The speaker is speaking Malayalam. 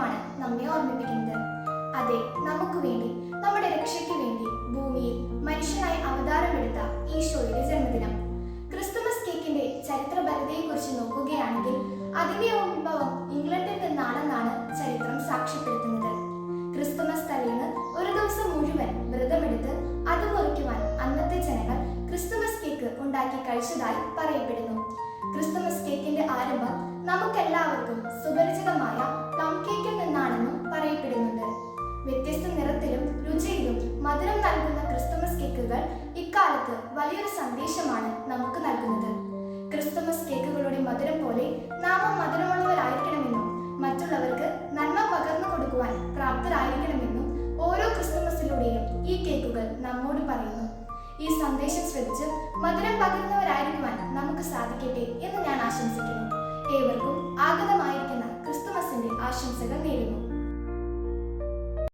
കാര്യമാണ് നമ്മെ ഓർമ്മിപ്പിക്കുന്നത്. അതെ നമുക്ക് വേണ്ടി നമ്മുടെ രക്ഷയ്ക്ക് വേണ്ടി ഭൂമിയിൽ മനുഷ്യനായി അവതാരമെടുത്ത ഈശോയുടെ ജന്മദിനം. ക്രിസ്തുമസ് കേക്കിന്റെ ചരിത്ര കുറിച്ച് നോക്കുകയാണെങ്കിൽ അതിന്റെ ഉത്ഭവം ഇംഗ്ലണ്ടിൽ നിന്നാണെന്നാണ് ചരിത്രം സാക്ഷ്യപ്പെടുത്തുന്നത്. ക്രിസ്തുമസ് തലേന്ന് ഒരു ദിവസം മുഴുവൻ വ്രതമെടുത്ത് അത് മുറിക്കുവാൻ അന്നത്തെ ജനങ്ങൾ ക്രിസ്തുമസ് കേക്ക് ഉണ്ടാക്കി കഴിച്ചതായി പറയപ്പെടുന്നു. ക്രിസ്തുമസ് കേക്കിന്റെ ആരംഭം നമുക്കെല്ലാവർക്കും സുപരിചിതമായ വ്യത്യസ്ത നിറത്തിലും രുചിയിലും മധുരം നൽകുന്ന ക്രിസ്തുമസ് കേക്കുകൾ ഇക്കാലത്ത് വലിയൊരു സന്ദേശമാണ് നമുക്ക് നൽകുന്നത്. ക്രിസ്തുമസ് കേക്കുകളുടെ മധുരം പോലെ നാമം മധുരമുള്ളവരായിരിക്കണമെന്നും മറ്റുള്ളവർക്ക് നന്മ പകർന്നു കൊടുക്കുവാൻ പ്രാപ്തരായിരിക്കണമെന്നും ഓരോ ക്രിസ്തുമസിലൂടെയും ഈ കേക്കുകൾ നമ്മോട് പറയുന്നു. ഈ സന്ദേശം ശ്രദ്ധിച്ച് മധുരം പകരുന്നവരായിരിക്കുവാൻ നമുക്ക് സാധിക്കട്ടെ എന്ന് ഞാൻ ആശംസിക്കുന്നു. ഏവർക്കും ആഗതമായിരിക്കുന്ന ക്രിസ്തുമസിന്റെ ആശംസകൾ നേരുന്നു.